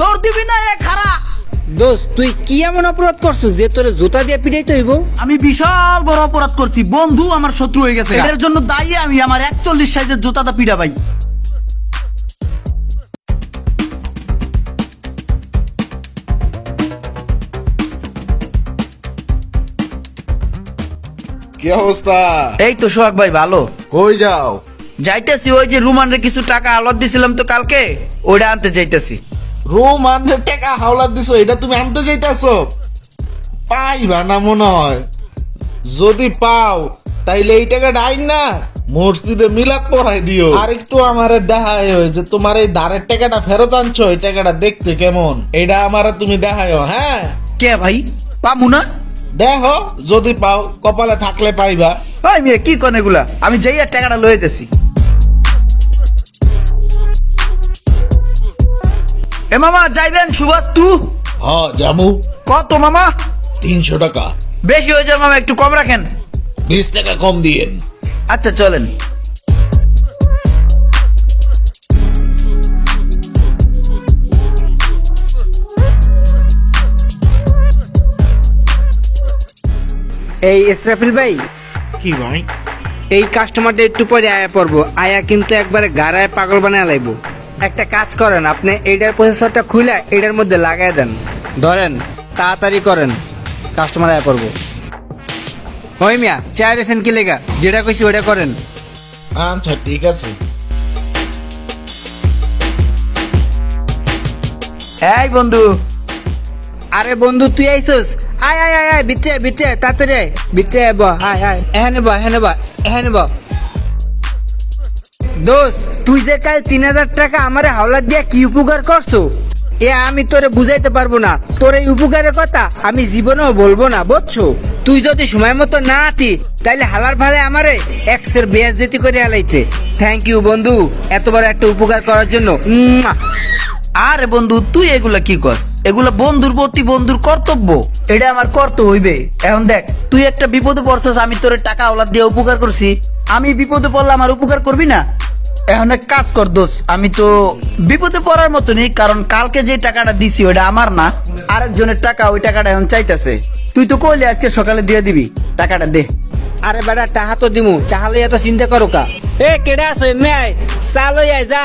দৌড় দিবি না এ খারা দোস্ত তুই কি এমন অপরাধ করছিস যে তোরে জুতা দিয়ে পিটাইতে হইব? আমি বিশাল বড় অপরাধ করছি। বন্ধু আমার শত্রু হয়ে গেছে এটার জন্য দায়ী আমি আমার একচল্লিশ সাইজের জুতাটা ভাই কি অবস্থা? এই তো সোহাগ ভাই ভালো। কই যাও? যাইতেছি ওই যে রুমানরে কিছু টাকা আলত দিছিলাম তো কালকে ওইটা আনতে যাইতেছি। রোমান টাকা হাওলাত দিছো এটা তুমি আনতে যাইতাছো। পাইবা না মনে হয়। যদি পাও তাইলে এই টাকাটা আইন না মসজিদে মিলাদ পড়াই দিও। আর একটু আমার আমারে দেখায় যে তোমার এই ধারের টাকাটা ফেরত আনছো এই টাকাটা দেখতে কেমন? এটা আমারে তুমি দেখায়ও হ্যাঁ? কে ভাই? পামু না? দেখো যদি পাও কপালে থাকলে পাইবা। ওই মেয়ে কি কন এগুলা? আমি যাই আর টাকাটা লয়ে যেতেছি এ মামা যাইবেন সুভাষ হ জামু। কত মামা? তিনশো টাকা। বেশি হয়ে যায় মামা একটু কম রাখেন। বিশ টাকা কম দিয়েন। আচ্ছা চলেন। এই ইসরাফিল ভাই কি ভাই? এই কাস্টমারটা একটু পরে আয়া পড়ব। আয়া কিন্তু একবারে গাড়ায় পাগল বানায় লাইব। একটা কাজ করেন আপনি এইটার প্রসেসরটা খুলে এটার মধ্যে লাগাই দেন। ধরেন তাড়াতাড়ি করেন কাস্টমার আয়া পড়ব ওই মিয়া চায় রেছেন কি লেগা? যেটা কইছি ওটা করেন। আচ্ছা ঠিক আছে। এই বন্ধু। আরে বন্ধু তুই আইসোস? আয় আয় আয় আয় বিচ্ছে বিচ্ছে তাড়াতাড়ি আয়। আয় বা আয় আয়। এখানে বা এখানে বা এখানে বা। দোস্ত, তুই যে কাল তিন হাজার টাকা আমারে হাওলাত দিয়া কি উপকার করছ? এ আমি তোরে বুঝাইতে পারব না। তোর এই উপকারের কথা আমি জীবনেও বলব না, বুঝছ? তুই যদি সময় মতো না আতি, তাইলে হালার ভালে আমারে এক্সের বেয়াজ যেতে করে আলাইছে থ্যাংক ইউ বন্ধু। এত বড় একটা উপকার করার জন্য। আরে বন্ধু, তুই এগুলা কি কস এগুলা বন্ধুর প্রতি বন্ধুর কর্তব্য। এটা আমার কর্তব্য হইবে। এখন দেখ, তুই একটা বিপদে পড়ছস, আমি তোর টাকা ওলাদ দিয়ে উপকার করছি। আমি বিপদে পড়লে আমার উপকার করবি না? এখন এক কাজ কর দোষ আমি তো বিপদে পড়ার মতো নেই কারণ কালকে যে টাকাটা দিছি ওটা আমার না আরেকজনের টাকা ওই টাকাটা এখন চাইতেছে। তুই তো কইলে আজকে সকালে দিয়ে দিবি টাকাটা দে। আরে বেটা টাহা তো দিমু টাহা লইয়া তো চিন্তা করো কা। এ কেডা আছো এমনি আয় চা লই আয় যা।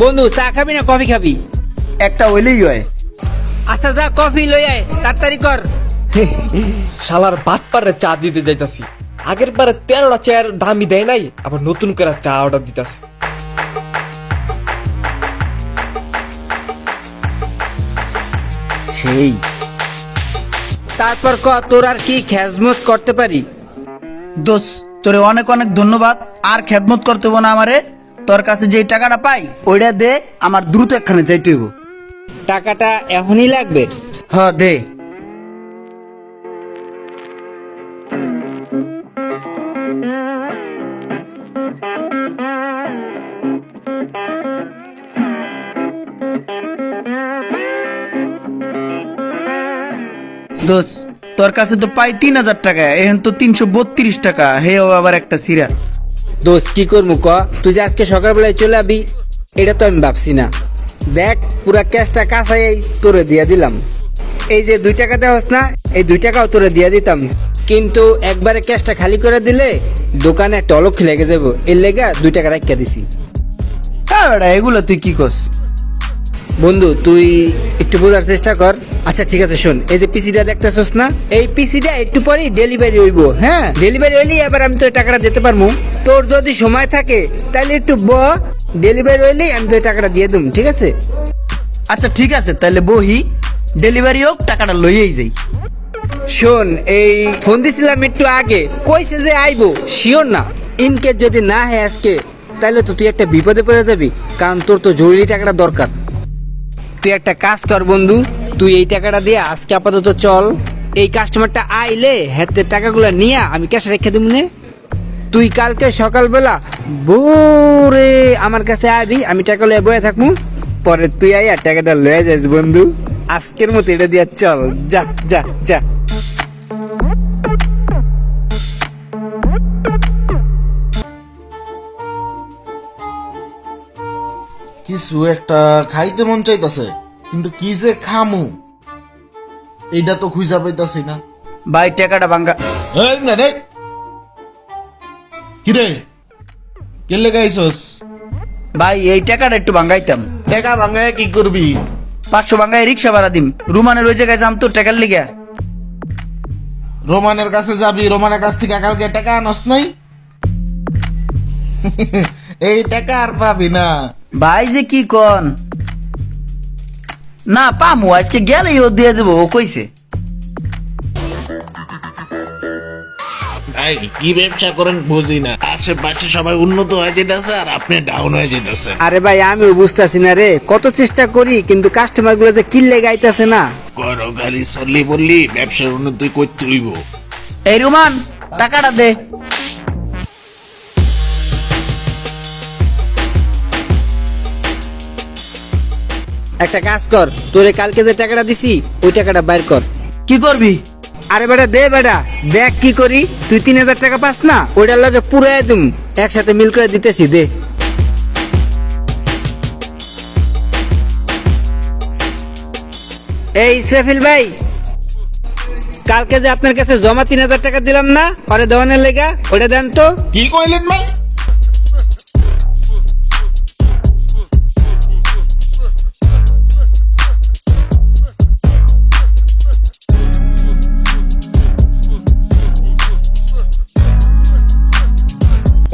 বন্ধু চা খাবি না কফি খাবি? একটা হইলেই হয়। আচ্ছা যা কফি লই আয় তাড়াতাড়ি কর। শালার বাট পারে চা দিতে যাইতাছি। আগের বারে তেরোটা চেয়ার দামি দেয় নাই আবার নতুন করে চা অর্ডার দিতাছে। সেই। তারপর ক তোর আর কি খেজমত করতে পারি? দোষ তোরে অনেক অনেক ধন্যবাদ। আর খেদমত করতে হব না আমারে। তোর কাছে যে টাকাটা পাই ওইটা দে আমার দ্রুত এখানে যাইতে হইব। টাকাটা এখনই লাগবে? হ দে। দোষ তোর কাছে তো পাই তিন হাজার টাকা এখন তো তিনশো বত্রিশ টাকা হেও আবার একটা সিরা। দোস্ত কি করব ক? তুই যে আজকে সকালবেলায় চলে আবি এটা তো আমি ভাবছি না। দেখ পুরা ক্যাশটা কাঁচাই তোরে দিয়া দিলাম। এই যে দুই টাকা দেওয়াস না এই দুই টাকাও তোরে দিয়া দিতাম। কিন্তু একবারে ক্যাশটা খালি করে দিলে দোকানে একটা অলক্ষী লেগে যাব এর লেগে দুই টাকা রাখিয়া দিছি। এগুলো তুই কি করস? বন্ধু তুই একটু বোঝার চেষ্টা কর। আচ্ছা ঠিক আছে শোন। এই যে পিসিটা দেখতেছস না? এই পিসিটা একটু পরেই ডেলিভারি হইব হ্যাঁ? ডেলিভারি হইলেই এবার আমি তোর টাকাটা দিতে পারব তোর যদি সময় থাকে তাহলে একটু ব। ডেলিভারি হইলেই আমি তোর টাকাটা দিয়ে দেবো ঠিক আছে? আচ্ছা ঠিক আছে তাহলে বহি। ডেলিভারি হোক টাকাটা লইয়েই যাই। শোন এই ফোন দিছিলাম একটু আগে কইছে যে আইবো। শিওর না। ইনকেস যদি না হয় আজকে তাহলে তো তুই একটা বিপদে পড়ে যাবি কারণ তোর তো জরুরি টাকাটা দরকার। তুই একটা কাজ কর, বন্ধু। তুই এই টাকাটা দিয়ে আজকে আপাতত চল। এই কাস্টমারটা আইলে হাতে টাকাগুলো নিয়ে আমি ক্যাশে রেখে দেবো নে। তুই কালকে সকালবেলা ভোরে আমার কাছে আবি আমি টাকা লয়ে বয়ে থাকব পরে তুই আইয়া টাকাটা লয়ে যাস বন্ধু। আজকের মতো এটা দিয়ে চল। যা যা যা। কিছু একটা খাইতে মন চাইতাছে কিন্তু কি যে খামু? এইটা তো খুঁজা পাইতাছি না। ভাই টাকাটা ভাঙ্গা। এই না রে কিরে? কে লেগাইছস ভাই এই টাকাটা একটু ভাঙ্গাইতাম। টাকা ভাঙায় কি করবি? পাঁচশো ভাঙ্গায় রিক্সা ভাড়া দিম। রুমানের ওই জায়গায় যাম তো টাকার লিগা। রোমানের কাছে যাবি রোমানের কাছ থেকে কালকে টাকা আনস নাই? এই টাকা আর পাবি না। ভাই যে কি কন? না পামু আজকে গেলেই ও দিয়ে দেবো ও কইছে। ভাই কি ব্যবসা করেন বুঝি না। আশেপাশে সবাই উন্নত হয়ে যেতেছে আর আপনি ডাউন হয়ে যেতেছে। আরে ভাই আমিও বুঝতেছি না রে। কত চেষ্টা করি কিন্তু কাস্টমারগুলো যে কিল্লে গাইতেছে না। করো খালি চললি বললি ব্যবসার উন্নতি করতে হইব। এই রুমান টাকাটা দে। একটা কাজ কর তোরে কালকে যে টাকাটা দিছি ওই টাকাটা বাইর কর। কি করবি? আরে বেটা দে বেটা দেখ কি করি তুই তিন হাজার টাকা পাস না ওইটার লগে পুরো একদম একসাথে মিল করে দিতেছি দে। এই ইসরাফিল ভাই কালকে যে আপনার কাছে জমা তিন হাজার টাকা দিলাম না পরে দেওয়ানের লেগা ওটা দেন তো। কি কইলেন ভাই?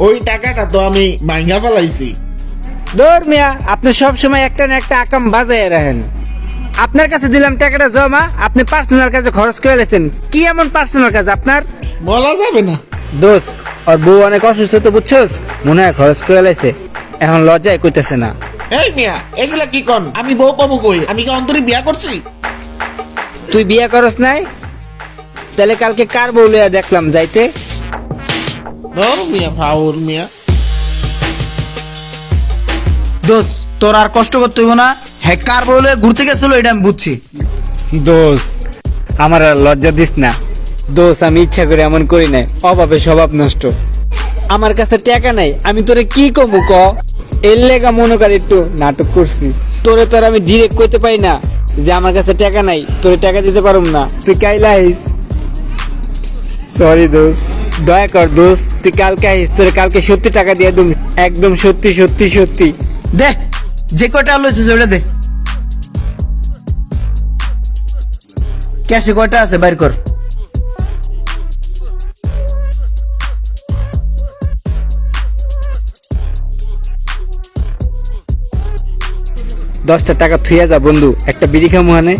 ওই টাকাটা তো আমি মাইঙ্গা ফেলাইছি। দৌর মিয়া আপনি সব সময় একটা না একটা আকাম বাজায় রাখেন। আপনার কাছে দিলাম টাকাটা জমা আপনি পার্সোনাল কাজে খরচ করে লেছেন। কি এমন পার্সোনাল কাজ আপনার? বলা যাবে না। দোষ আর বউ অনেক অসুস্থ তো বুঝছোস? মনে হয় খরচ করে লাইছে এখন লজ্জায় কইতেছে না। এই মিয়া এগুলা কি কন? আমি বউ পাবো কই? আমি কি অন্তরে বিয়া করছি? তুই বিয়ে করস নাই? তাহলে কালকে কার বউ লইয়া দেখলাম যাইতে? ধর মিয়া ফাউর মিয়া দোষ তোর আর কষ্ট করতে হইব না। হ্যাঁ কার বলে ঘুরতে গেছিল এটা আমি বুঝছি। দোষ আমার আর লজ্জা দিস না। দোষ আমি ইচ্ছা করে এমন করি নাই। অভাবে স্বভাব নষ্ট। আমার কাছে টাকা নাই আমি তোরে কি কমু ক? এর লেগা মনে কর একটু নাটক করছি। তোরে তোর আমি ডিরেক্ট কইতে পারি না যে আমার কাছে টাকা নাই তোরে টাকা দিতে পারুম না। তুই কাইলা আইস সরি দোষ দয়া কর দোষ তুই কালকে আইস তোরে কালকে সত্যি টাকা দিয়ে দুম একদম সত্যি সত্যি সত্যি। দে যে কয়টা লইছিস ওটা দে। ক্যাশে কয়টা আছে বাইর কর। দশটা টাকা থুইয়া যা বন্ধু একটা বিড়ি খামু হানে।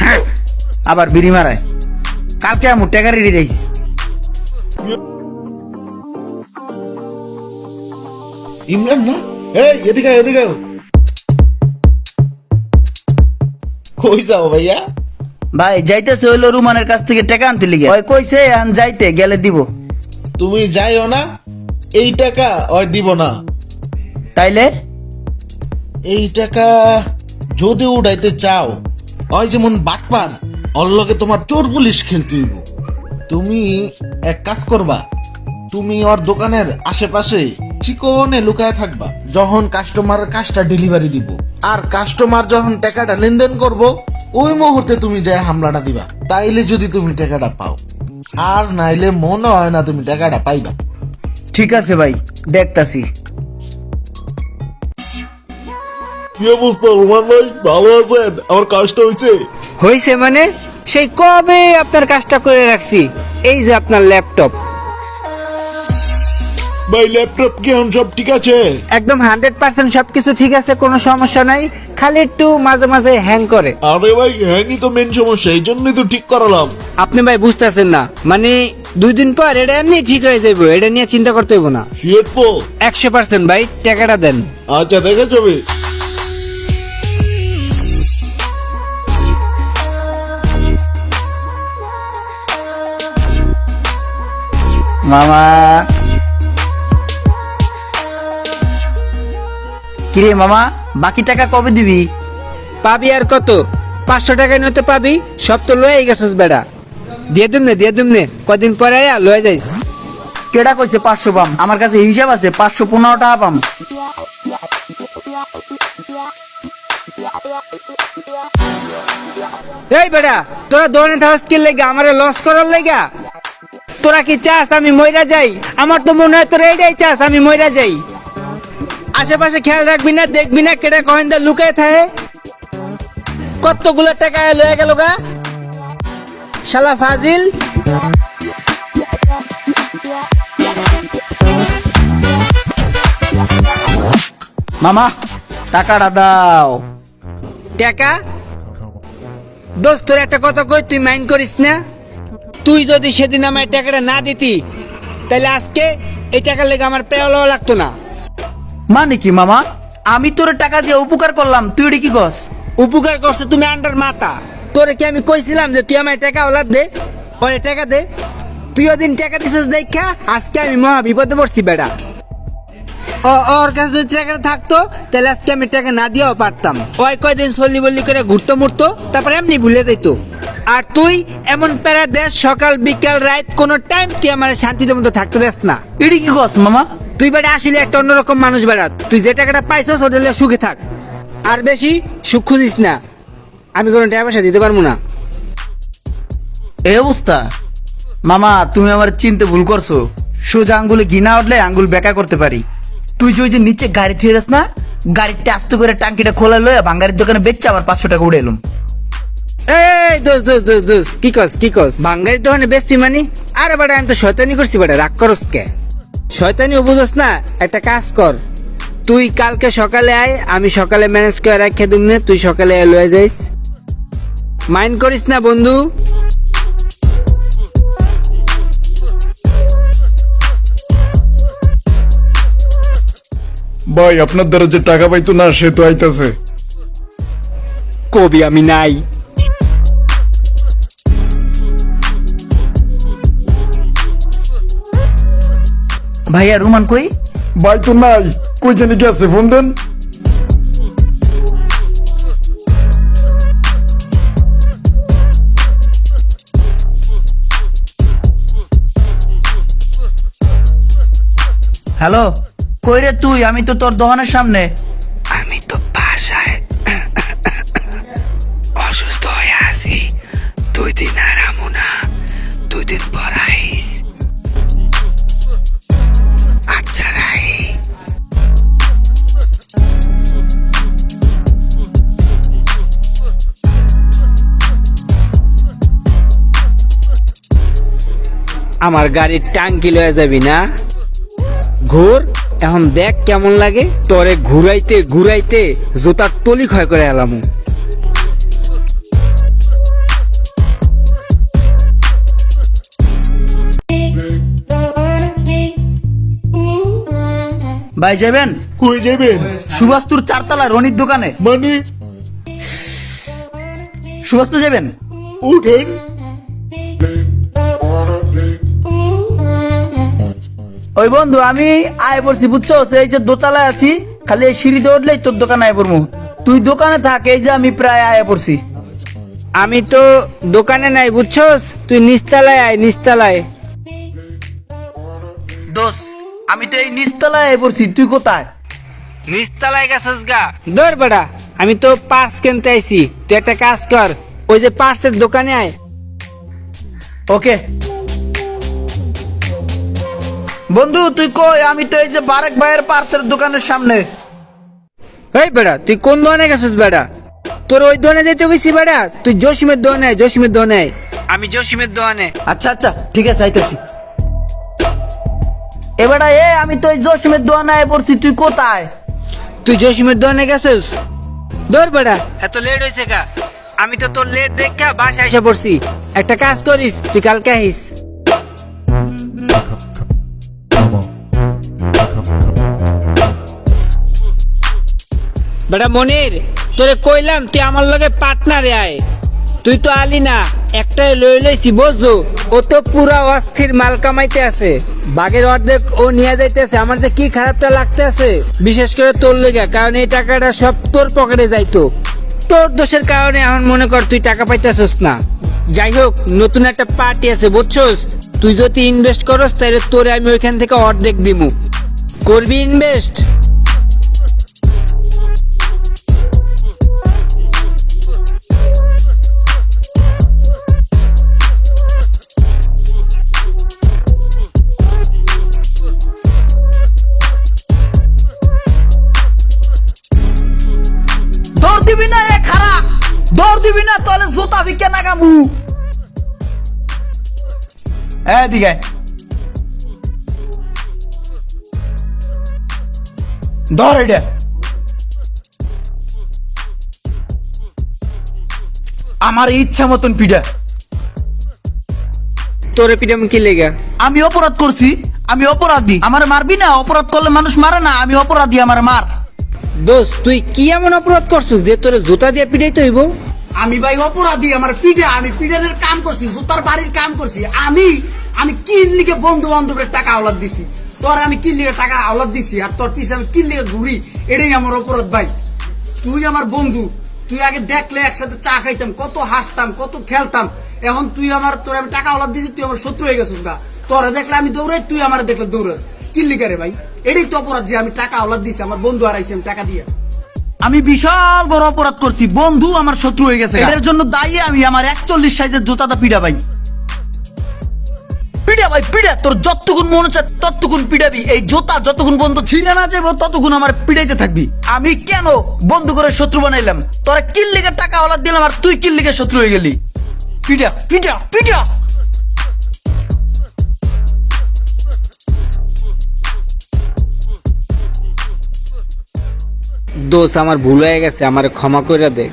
হ্যাঁ, আবার বিড়ি মারায়। কালকে আমি টাকা রেডি রাইছি ইমরান না? এই এদিকে এদিকে কই যাও ভাইয়া? ভাই যাইতেছে হইল রুমানের কাছ থেকে টাকা আনতে লিগে। ওই কইছে আন যাইতে গেলে দিব। তুমি যাইও না এই টাকা ওই দিব না। তাইলে? এই টাকা যদি উঠাইতে চাও ওই যেমন বাটপার লগে তোমার চোর পুলিশ খেলতে হইব। তুমি এক কাজ করবা তুমি ওর দোকানের আশেপাশে চিকনে লুকায় থাকবা। যখন কাস্টমার কাজটা ডেলিভারি দিব আর কাস্টমার যখন টাকাটা লেনদেন করব ওই মুহূর্তে তুমি যায় হামলাটা দিবা তাইলে যদি তুমি টাকাটা পাও। আর নাইলে মনে হয় না তুমি টাকাটা পাইবা। ঠিক আছে ভাই দেখতাছি। কি অবস্থা রোমান ভাই? ভালো আছেন? আমার কাজটা হয়েছে হয়েছে মানে? সেই কবে আপনার কাজটা করে রাখছি? এই যে আপনার ল্যাপটপ। ভাই ল্যাপটপ কি এখন সব ঠিক আছে? একদম হান্ড্রেড পার্সেন্ট সবকিছু ঠিক আছে কোনো সমস্যা নাই। খালি একটু মাঝে মাঝে হ্যাং করে। আরে ভাই হ্যাংই তো মেন সমস্যা এই জন্যই তো ঠিক করালাম। আপনি ভাই বুঝতেছেন না মানে দুই দিন পর এটা এমনি ঠিক হয়ে যাবে এটা নিয়ে চিন্তা করতে হইব না। শিওর তো একশো পার্সেন্ট ভাই টাকাটা দেন। আচ্ছা দেখা যাবে মামা। কিরে মামা বাকি টাকা কবে দিবি? পাবি আর কত? পাঁচশো টাকা নিতে পাবি সব তো লয়ে গেছিস বেড়া। দিয়ে দিম নে দিয়ে দিম নে কদিন পরে আয়া লয়ে যাইস। কেডা কইছে পাঁচশো পাম? আমার কাছে হিসাব আছে পাঁচশো পনেরো টাকা পাম। এই বেটা তোরা দৌড়ে থাকার স্কিল লেগা? আমারে লস করার লেগা? তোরা কি চাস আমি মইরা যাই? আমার তো মনে হয় তোরা এইটাই চাস আমি মইরা যাই। আশেপাশে খেয়াল রাখবি না দেখবি না কেটে কয়েনটা লুকায় থাকে। কতগুলো টাকা লয়ে গেল গা। শালা ফাজিল। মামা টাকাটা দাও। টাকা? দোস্ত তোর একটা কথা কই তুই মাইন্ড করিস না? তুই যদি সেদিন আমার টাকাটা না দিতি তাহলে আজকে এই টাকার লেগে আমার প্রায় লওয়া লাগতো না। মানে কি মামা? আমি তোর টাকা দিয়ে উপকার করলাম তুই এটা কি কস উপকার করছ তুমি আন্ডার মাতা তোরে কি আমি কইছিলাম যে তুই আমার টাকা ওলাদ দে পরে টাকা দে। তুই ওদিন টাকা দিছিস দেখা আজকে আমি মহা বিপদে পড়ছি বেড়া। ও ওর কাছে যদি টাকা থাকতো তাহলে আজকে আমি টাকা না দিয়েও পারতাম। ওই কয়দিন চল্লি বল্লি করে ঘুরতো মুরতো তারপরে এমনি ভুলে যাইতো। আর তুই এমন প্যারা দেশ সকাল বিকাল রাত কোনো টাইম তুই আমার শান্তিতে মতো থাকতে দেস না? এটা কি কস মামা? তুই বেটা আসলে একটা অন্যরকম মানুষ বেড়া। তুই যে টাকাটা পাইছস ওটা সুখে থাক। আর বেশি সুখ খুঁজিস না। আমি কোনো টাকা পয়সা দিতে পারব না। এই অবস্থা? মামা তুমি আমার চিনতে ভুল করছ। সোজা আঙ্গুলে ঘিনা উঠলে আঙ্গুল বেকা করতে পারি। তুই যে ওই যে নিচে গাড়ি থুয়ে যাস না গাড়িতে আস্তে করে টাঙ্কিটা খোলা লয়ে ভাঙ্গারির দোকানে বেচছে আবার পাঁচশো টাকা উড়ে এলাম। এই দোস দোস দোস দোস কি কস কি কস? বাঙ্গালি দোকানে বেশি মানি? আরে বেটা আমি তো শয়তানি করছি বেটা রাগ করস কে? শয়তানি বুঝোস না একটা কাজ কর। তুই কালকে সকালে আয় আমি সকালে ম্যানেজ করে রাখে দিম না তুই সকালে লয়ে যাইস। মাইন্ড করিস না বন্ধু। ভাই আপনার দ্বারা যে টাকা পাইতো না সে তো আইতাছে। কবি আমি নাই। ভাইয়া রুমান কই? ভাই তো নাই কই জানি গেছে ফোন দেন। হ্যালো কই রে তুই? আমি তো তোর দোকানের সামনে। আমার গাড়ির টাঙ্কি লয়ে যাবি না? ঘুর এখন দেখ কেমন লাগে। তোরে ঘুরাইতে ঘুরাইতে জুতার তলি ক্ষয় করে এলাম। ভাই যাবেন? কই যাবেন? সুভাস্তুর চারতলা রনির দোকানে। মানে? সুভাস্তু যাবেন? উঠেন। ওই বন্ধু আমি আয় পড়ছি বুঝছ? এই যে দোতলায় আছি খালি এই সিঁড়িতে উঠলেই তোর দোকানে আয় পড়ব তুই দোকানে থাক এই যে আমি প্রায় আয় পড়ছি। আমি তো দোকানে নাই বুঝছস? তুই নিস্তালায় আয় নিস্তালায় দোষ আমি তো এই নিচতলায় আয় পড়ছি তুই কোথায়? নিস্তালায় গেছস গা। দর বেড়া আমি তো পার্স কিনতে আইছি তুই একটা কাজ কর ওই যে পার্সের দোকানে আয়। ওকে। বন্ধু তুই কই? আমি তো এই যে বারেক ভাইয়ের পার্সের দোকানের সামনে। এই বেড়া তুই কোন দোকানে গেছিস বেড়া? তোর ওই দোকানে যেতে গেছি বেড়া। তুই জসিমের দোকানে জসিমের দোকানে আমি জসিমের দোকানে। আচ্ছা আচ্ছা ঠিক আছে আইতেছি। এবারে এ আমি তো এই জসিমের দোয়ানে আয় পড়ছি তুই কোথায়? তুই জসিমের দোকানে গেছিস? দৌড় বেড়া। এত লেট হয়েছে কা আমি তো তোর লেট দেখা বাসায় এসে পড়ছি। একটা কাজ করিস তুই কালকে আহিস। বেটা মনির, তোরে কইলাম তুই আমার লগে পার্টনারে আয়। তুই তো আলি না, একটাই লই লইছি, বুঝছ? ও তো পুরা অস্থির মাল কামাইতে আছে। বাগের অর্ধেক ও নিয়ে যাইতেছে, আমার যে কি খারাপটা লাগতে আছে বিশেষ করে তোর লেগে, কারণ এই টাকাটা সব তোর পকেটে যাইতো। তোর দোষের কারণে এখন মনে কর তুই টাকা পাইতেছস না। যাই হোক, নতুন একটা পার্টি আছে, বুঝছস? তুই যদি ইনভেস্ট করস তাহলে তোরে আমি ওইখান থেকে অর্ধেক দিমু। করবি ইনভেস্ট দিবি না তাহলে জোতা ভিকে নাগাবু এদিকে আয়। ধর এটা। আমার ইচ্ছা মতন পিঠা। তোরে পিটাম কি লেগা? আমি অপরাধ করছি আমি অপরাধী। আমার মারবি না অপরাধ করলে মানুষ মারে না আমি অপরাধী আমার মার। দোস্ত তুই কি এমন অপরাধ করছিস যে তোরে জুতা দিয়ে পিটাইতে হইব? আমি ভাই অপরাধী, আমার পিঠা, আমি পিঠানের কাম করছি, জুতার বাড়ির কাম করছি। আমি আমি কিন লিগে বন্ধু বান্ধবের টাকা আওলাদ দিছি। তোর আমি কিন লিগে টাকা আওলাদ দিছি আর তোর পিছে আমি কিন লিগে ঘুরি। এটাই আমার অপরাধ ভাই। তুই আমার বন্ধু, তুই আগে দেখলে একসাথে চা খাইতাম, কত হাসতাম, কত খেলতাম। এখন তুই আমার, তোর আমি টাকা আওলাদ দিছি, তুই আমার শত্রু হয়ে গেছিস গা। তোরা দেখলে আমি দৌড়াই, তুই আমার দেখলে দৌড়াস। কিন লিগে রে ভাই, এটাই তো অপরাধ যে আমি টাকা আওলাদ দিছি, আমার বন্ধু হারাইছি, আমি টাকা দিয়ে। আমি বিশাল বড় অপরাধ করছি। বন্ধু, আমার শত্রু হয়ে গেছে এটার জন্য দায়ী আমি, আমার একচল্লিশ সাইজের জুতাটা পিড়া ভাই। পিড়া ভাই, পিড়া, তোর যতক্ষণ মনে হচ্ছে ততক্ষণ পিড়াবি। এই জোতা যতক্ষণ বন্ধু ছিঁড়ে না যাব ততক্ষণ আমার পিড়াইতে থাকবি। আমি কেন বন্ধু করে শত্রু বানাইলাম? তোরা কিল্লিকে টাকা ওলা দিলাম আর তুই কিল্লিকে শত্রু হয়ে গেলি। পিড়া পিড়া পিড়া। দোষ আমার ভুল হয়ে গেছে, আমার ক্ষমা করে দে।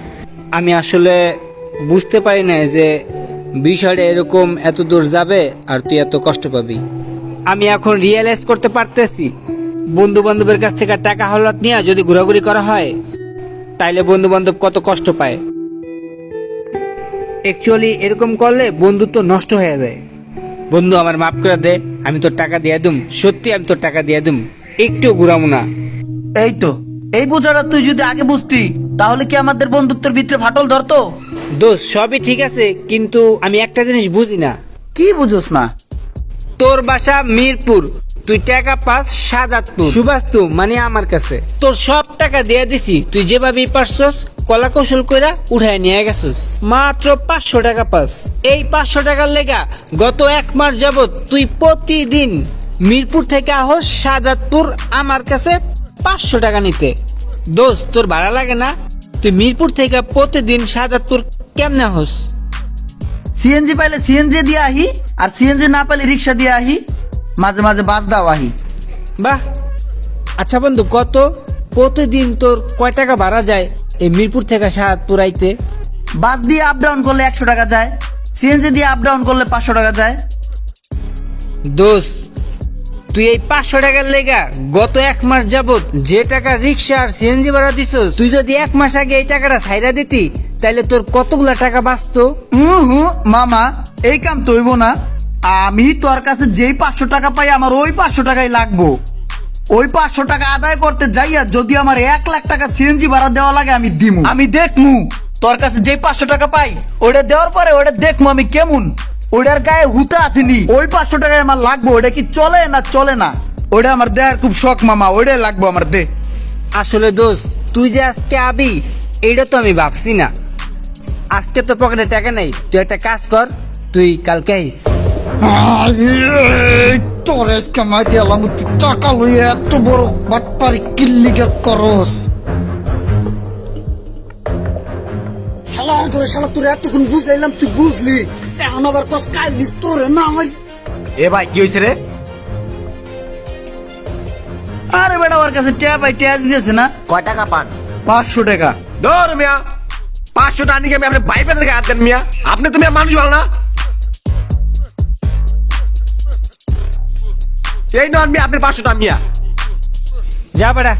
আমি আসলে বুঝতে পারি না যে বিষয়টা এরকম এত দূর যাবে আর তুই এত কষ্ট পাবি। আমি এখন রিয়েলাইজ করতে পারতেছি বন্ধু বান্ধবের কাছ থেকে টাকা হলাত নিয়ে যদি ঘোরাঘুরি করা হয়, তাইলে বন্ধু বান্ধব কত কষ্ট পায়। অ্যাকচুয়ালি এরকম করলে বন্ধুত্ব নষ্ট হয়ে যায়। বন্ধু, আমার মাফ করে দে, আমি তোর টাকা দিয়ে দুম। সত্যি, আমি তোর টাকা দিয়ে দুম। একটু ঘুরাবো না। এই তো এই বোঝাটা তুই যদি আগে বুঝতি তাহলে কি আমাদের বন্ধুত্বের ভিতরে ফাটল ধরতো? দোষ সবই ঠিক আছে কিন্তু আমি একটা জিনিস বুঝি না। কি বুঝোস না তোর বাসা মিরপুর তুই টাকা পাস সাদাতপুর। সুবাস্তু মানে আমার কাছে। তোর সব টাকা দিয়ে দিছি তুই যেভাবেই পারছস কলা কৌশল কইরা উঠায় নিয়ে গেছস। মাত্র পাঁচশো টাকা পাস। এই পাঁচশো টাকার লেগা গত এক মাস যাবত তুই প্রতিদিন মিরপুর থেকে আহস সাদাতপুর আমার কাছে পাঁচশো টাকা নিতে। দোস্ত তোর ভাড়া লাগে না? তুই মিরপুর থেকে প্রতিদিন সাদাতপুর কেমনে হস? সিএনজি পাইলে সিএনজি দিয়ে আহি আর সিএনজি না পাইলে রিক্সা দিয়ে আহি। মাঝে মাঝে বাস দাও আহি। বাহ! আচ্ছা বন্ধু কত? প্রতিদিন তোর কয় টাকা ভাড়া যায় এই মিরপুর থেকে সাহাদপুর আইতে? বাস দিয়ে আপ ডাউন করলে একশো টাকা যায় সিএনজি দিয়ে আপ ডাউন করলে পাঁচশো টাকা যায়। দোষ তুই এই পাঁচশো টাকার লেগা গত এক মাস যাবত যে টাকা রিক্সা আর সিএনজি ভাড়া দিছ তুই যদি এক মাস আগে এই টাকাটা ছাইরা দিতি তাহলে তোর কতগুলা টাকা বাঁচতো? হুম হুম মামা এই কাম তৈব না। আমি তোর কাছে যেই পাঁচশো টাকা পাই আমার ওই পাঁচশো টাকাই লাগবো। ওই পাঁচশো টাকা আদায় করতে যাইয়া যদি আমার এক লাখ টাকা সিএনজি ভাড়া দেওয়া লাগে আমি দিমু। আমি দেখমু। তোর কাছে যেই পাঁচশো টাকা পাই ওটা দেওয়ার পরে ওটা দেখমু আমি কেমন। ওটার গায়ে হুতা আসেনি। ওই পাঁচশো টাকায় আমার লাগবো ওটা কি চলে না চলে না? ওটা আমার দেওয়ার খুব শখ মামা ওটাই লাগবো আমার দে। আসলে দোষ তুই যে আজকে আবি এইটা তো আমি ভাবছি না। আজকে তো পকেটে টাকা নেই তুই একটা কাজ কর তুই কালকে আইস। তোর আজকে মাইতে এলাম তুই টাকা লইয়া এত বড় বাটপারি কিল্লিকে করস? শালা তোর শালা তোর এতক্ষণ বুঝাইলাম তুই বুঝলি? এখন আবার কস কাইলিস তোর না আমার এ ভাই কি হয়েছে রে? আরে বেটা ওর কাছে ট্যাপ পাই ট্যাপ দিতেছে না। কয় টাকা পান? পাঁচশো টাকা। ধর মিয়া পাঁচশো টাকা নিয়ে আমি আপনার ভাই পেতে হাত দেন মিয়া। আপনি তুমি মানুষ ভালো না। এই নন মিয়া আপনার পাঁচশো টাকা মিয়া। যা বেড়া